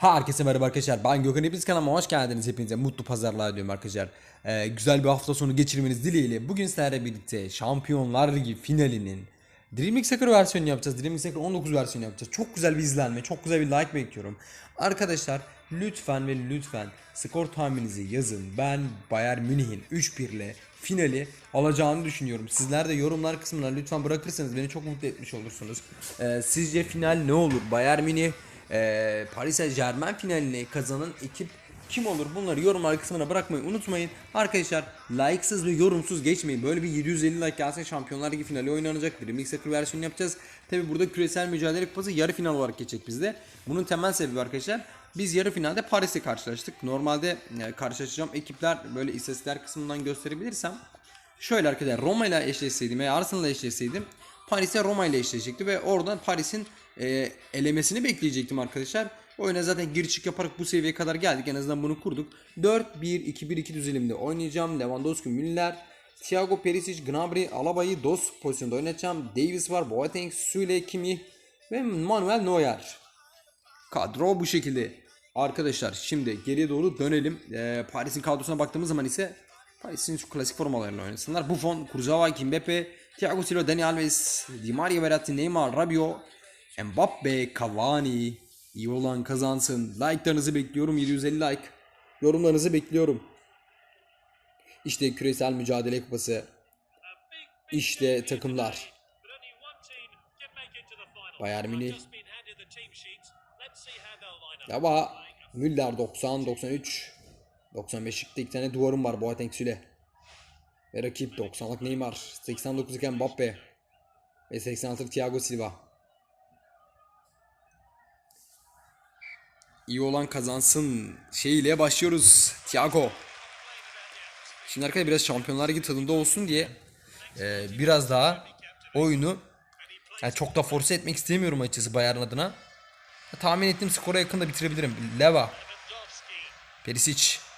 Herkese merhaba arkadaşlar. Ben Gökhan Hepiniz kanalıma hoş geldiniz. Hepinize mutlu pazarlar diliyorum arkadaşlar. Ee, güzel bir hafta sonu geçirmeniz dileğiyle bugün sizlerle birlikte Şampiyonlar Ligi finalinin Dreaming Soccer versiyonu yapacağız. Dreaming Soccer 19 versiyonu yapacağız. Çok güzel bir izlenme, çok güzel bir like bekliyorum. Arkadaşlar lütfen ve lütfen skor tahmininizi yazın. Ben Bayern Münih'in 3-1 ile finali alacağını düşünüyorum. Sizler de yorumlar kısmına lütfen bırakırsanız beni çok mutlu etmiş olursunuz. Ee, sizce final ne olur? Bayern Münih ee, Paris Saint Germain finalini kazanan ekip kim olur bunları yorumlar kısmına bırakmayı unutmayın. Arkadaşlar like'sız ve yorumsuz geçmeyin. Böyle bir 750 like gelse Şampiyonlar Ligi finali oynanacak. Premier Soccer versiyonu yapacağız. Tabi burada küresel mücadele kupası yarı final olarak geçecek bizde. Bunun temel sebebi arkadaşlar biz yarı finalde Paris'le karşılaştık. Normalde e, karşılaşacağım ekipler böyle istatistikler kısmından gösterebilirsem Şöyle arkadaşlar Roma ile eşleşseydim veya Arsenal ile eşleşseydim Paris'e Roma ile eşleşecekti ve oradan Paris'in e, elemesini bekleyecektim arkadaşlar. Oyuna zaten gir çık yaparak bu seviyeye kadar geldik. En azından bunu kurduk. 4-1-2-1-2 düzenimde oynayacağım. Lewandowski, Müller, Thiago Perisic, Gnabry, Alaba'yı DOS pozisyonda oynatacağım. Davis var, Boateng, Süle, Kimi ve Manuel Neuer. Kadro bu şekilde. Arkadaşlar şimdi geriye doğru dönelim. Ee, Paris'in kadrosuna baktığımız zaman ise Paris'in şu klasik formalarıyla oynasınlar. Buffon, Kurzawa, Kimbepe, Thiago Silva, Dani Alves, Di Maria, Verratti, Neymar, Rabiot, Mbappe, Cavani. İyi olan kazansın. Like'larınızı bekliyorum. 750 like. Yorumlarınızı bekliyorum. İşte küresel mücadele kupası. İşte takımlar. Bayern Münih. Yaba Müller 90 93 95'likte iki tane duvarım var Boateng Süle. Ve rakip 90'lık Neymar, 89'luk Mbappe ve 86'lık Thiago Silva. İyi olan kazansın şeyiyle başlıyoruz. Thiago. Şimdi arkadaşlar biraz Şampiyonlar Ligi tadında olsun diye e, biraz daha oyunu yani çok da force etmek istemiyorum açıkçası Bayern adına. Tahmin ettiğim skora yakın da bitirebilirim. Leva. Perisic.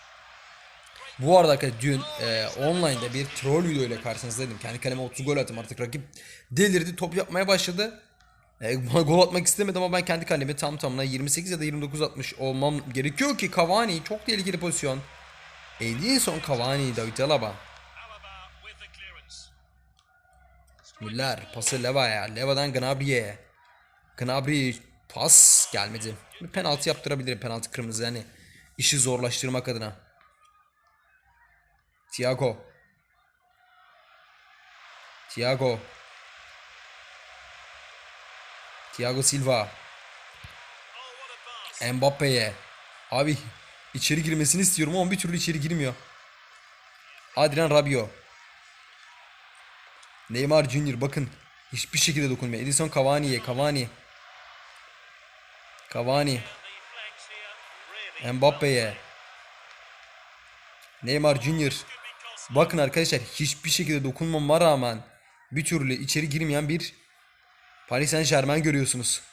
Bu arada arkadaşlar dün e, online'da bir troll video ile karşınızdaydım. Kendi kaleme 30 gol attım artık rakip delirdi top yapmaya başladı. E, bana gol atmak istemedi ama ben kendi kalemi tam tamına 28 ya da 29 atmış olmam gerekiyor ki Cavani çok tehlikeli pozisyon. Edinson Cavani, David Alaba. Müller pası Leva'ya. Leva'dan Gnabry'e. Gnabry pas gelmedi. Bir penaltı yaptırabilirim. Penaltı kırmızı yani işi zorlaştırmak adına. Thiago. Thiago. Thiago Silva. Mbappe'ye. Abi içeri girmesini istiyorum ama bir türlü içeri girmiyor. Adrian Rabiot. Neymar Junior bakın. Hiçbir şekilde dokunmuyor. Edison Cavani'ye. Cavani. Cavani. Mbappe'ye. Neymar Junior. Bakın arkadaşlar hiçbir şekilde dokunmama rağmen bir türlü içeri girmeyen bir Paris Saint Germain görüyorsunuz.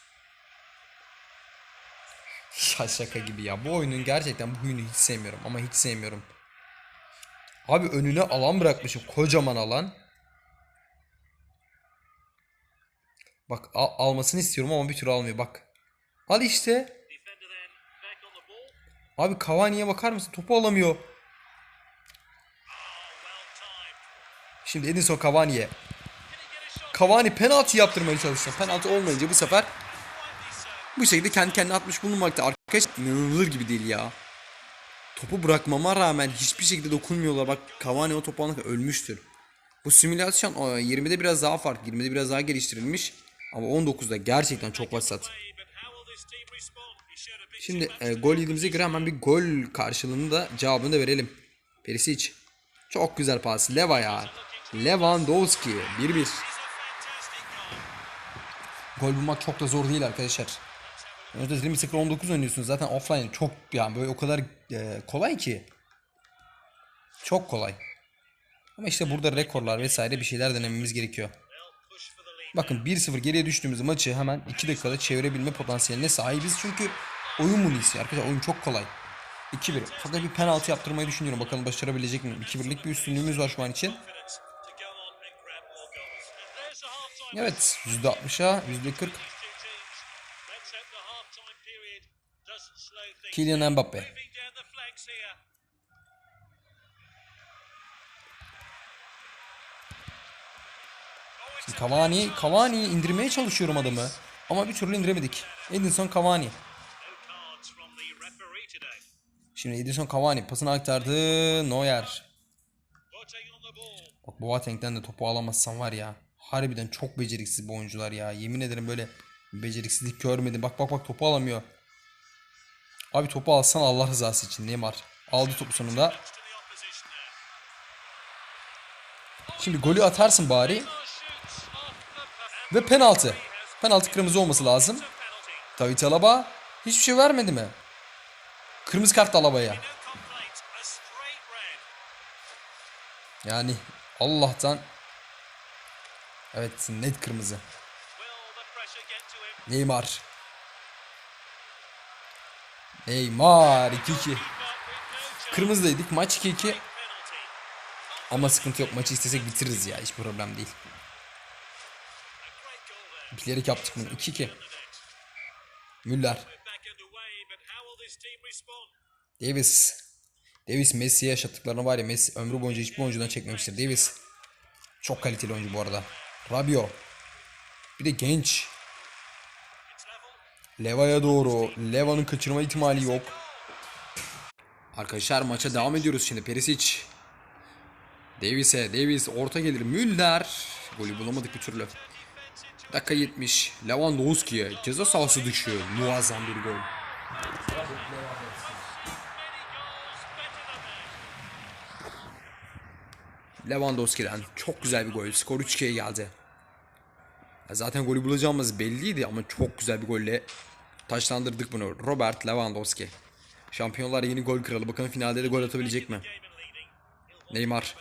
Ya şaka gibi ya. Bu oyunun gerçekten bu oyunu hiç sevmiyorum ama hiç sevmiyorum. Abi önüne alan bırakmışım. Kocaman alan. Bak al- almasını istiyorum ama bir türlü almıyor bak. Al işte. Abi Cavani'ye bakar mısın? Topu alamıyor. Şimdi Edinson Cavani'ye. Cavani penaltı yaptırmaya çalıştı. Penaltı olmayınca bu sefer bu şekilde kendi kendine atmış bulunmakta. Arkadaş inanılır gibi değil ya. Topu bırakmama rağmen hiçbir şekilde dokunmuyorlar. Bak Cavani o topu alana ölmüştür. Bu simülasyon o, 20'de biraz daha farklı. 20'de biraz daha geliştirilmiş. Ama 19'da gerçekten çok vasat. Şimdi e, gol yediğimize göre hemen bir gol karşılığını da cevabını da verelim. Perisic. Çok güzel pas. Leva ya. Lewandowski. 1-1. Gol bulmak çok da zor değil arkadaşlar. Önce 28 19 oynuyorsunuz zaten offline çok yani böyle o kadar e, kolay ki. Çok kolay. Ama işte burada rekorlar vesaire bir şeyler denememiz gerekiyor. Bakın 1-0 geriye düştüğümüz maçı hemen 2 dakikada çevirebilme potansiyeline sahibiz. Çünkü oyun bunu istiyor arkadaşlar. Oyun çok kolay. 2-1. Fakat bir penaltı yaptırmayı düşünüyorum. Bakalım başarabilecek miyim? 2-1'lik bir üstünlüğümüz var şu an için. Evet. %60'a %40. Kylian Mbappe. Şimdi Cavani, Cavani indirmeye çalışıyorum adamı. Ama bir türlü indiremedik. Edinson Cavani. Şimdi Edinson Cavani pasını aktardı. Neuer. Bak Boateng'den de topu alamazsam var ya. Harbiden çok beceriksiz bu oyuncular ya. Yemin ederim böyle beceriksizlik görmedim. Bak bak bak topu alamıyor. Abi topu alsan Allah rızası için Neymar. Aldı topu sonunda. Şimdi golü atarsın bari. Ve penaltı. Penaltı kırmızı olması lazım. David Alaba hiçbir şey vermedi mi? Kırmızı kart Alaba'ya. Yani Allah'tan Evet net kırmızı. Neymar. Neymar 2-2. Kırmızıdaydık. Maç 2-2. Ama sıkıntı yok. Maçı istesek bitiririz ya. Hiç problem değil. Bilerek yaptık bunu. 2-2. Müller. Davis. Davis Messi'ye yaşattıklarını var ya Messi ömrü boyunca hiçbir oyuncudan çekmemiştir. Davis. Çok kaliteli oyuncu bu arada. Rabiot. Bir de genç. Leva'ya doğru. Leva'nın kaçırma ihtimali yok. Arkadaşlar maça devam ediyoruz şimdi. Perisic. Davis'e. Davis orta gelir. Müller. Golü bulamadık bir türlü. Dakika 70. Lewandowski'ye ceza sahası dışı. Muazzam bir gol. Lewandowski'den çok güzel bir gol. Skor 3-2'ye geldi. Zaten golü bulacağımız belliydi ama çok güzel bir golle taşlandırdık bunu. Robert Lewandowski. Şampiyonlar yeni gol kralı. Bakalım finalde de gol atabilecek mi? Neymar.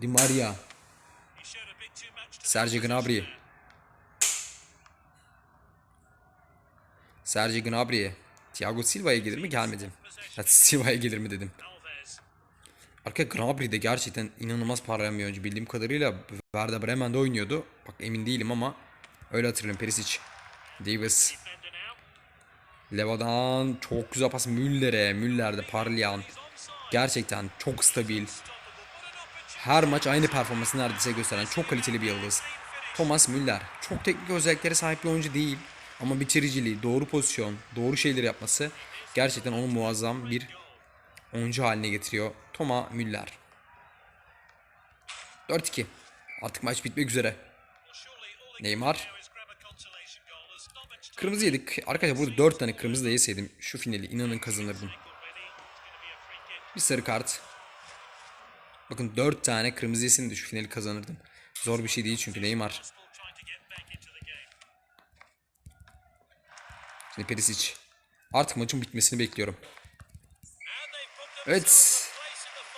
Di Maria. Sergio Gnabry. Sergio Gnabry. Thiago Silva'ya gelir mi? Gelmedi. Ya Silva'ya gelir mi dedim. Arka Gnabry de gerçekten inanılmaz parlayan bir oyuncu. Bildiğim kadarıyla Werder Bremen'de oynuyordu. Bak emin değilim ama öyle hatırlıyorum. Perisic. Davis. Leva'dan çok güzel pas Müller'e. Müller'de parlayan. Gerçekten çok stabil. Her maç aynı performansı neredeyse gösteren çok kaliteli bir yıldız. Thomas Müller. Çok teknik özelliklere sahip bir oyuncu değil. Ama bitiriciliği, doğru pozisyon, doğru şeyleri yapması gerçekten onu muazzam bir oyuncu haline getiriyor. Thomas Müller. 4-2. Artık maç bitmek üzere. Neymar. Kırmızı yedik. Arkadaşlar burada 4 tane kırmızı da yeseydim şu finali inanın kazanırdım. Bir sarı kart. Bakın 4 tane kırmızı yesin de şu finali kazanırdım. Zor bir şey değil çünkü Neymar. Şimdi Perisic. Artık maçın bitmesini bekliyorum. Evet.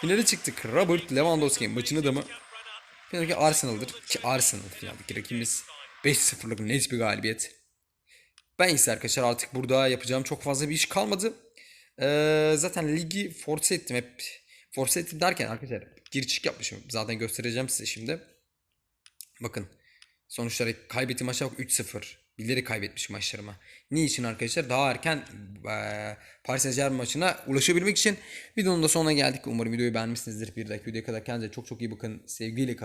Finale çıktık. Robert Lewandowski maçın adamı. Finaldeki Arsenal'dır. Ki Arsenal finaldeki rakibimiz. 5-0'lık net bir galibiyet. Ben ise arkadaşlar artık burada yapacağım çok fazla bir iş kalmadı. Ee, zaten ligi force ettim hep. Force ettim derken arkadaşlar gir çık yapmışım. Zaten göstereceğim size şimdi. Bakın. Sonuçları kaybettiğim maçlar bak 3-0. Bilerek kaybetmiş maçlarıma. Niçin arkadaşlar? Daha erken eee Paris Saint Germain maçına ulaşabilmek için videonun da sonuna geldik. Umarım videoyu beğenmişsinizdir. Bir dahaki videoya kadar kendinize çok çok iyi bakın. Sevgiyle kalın.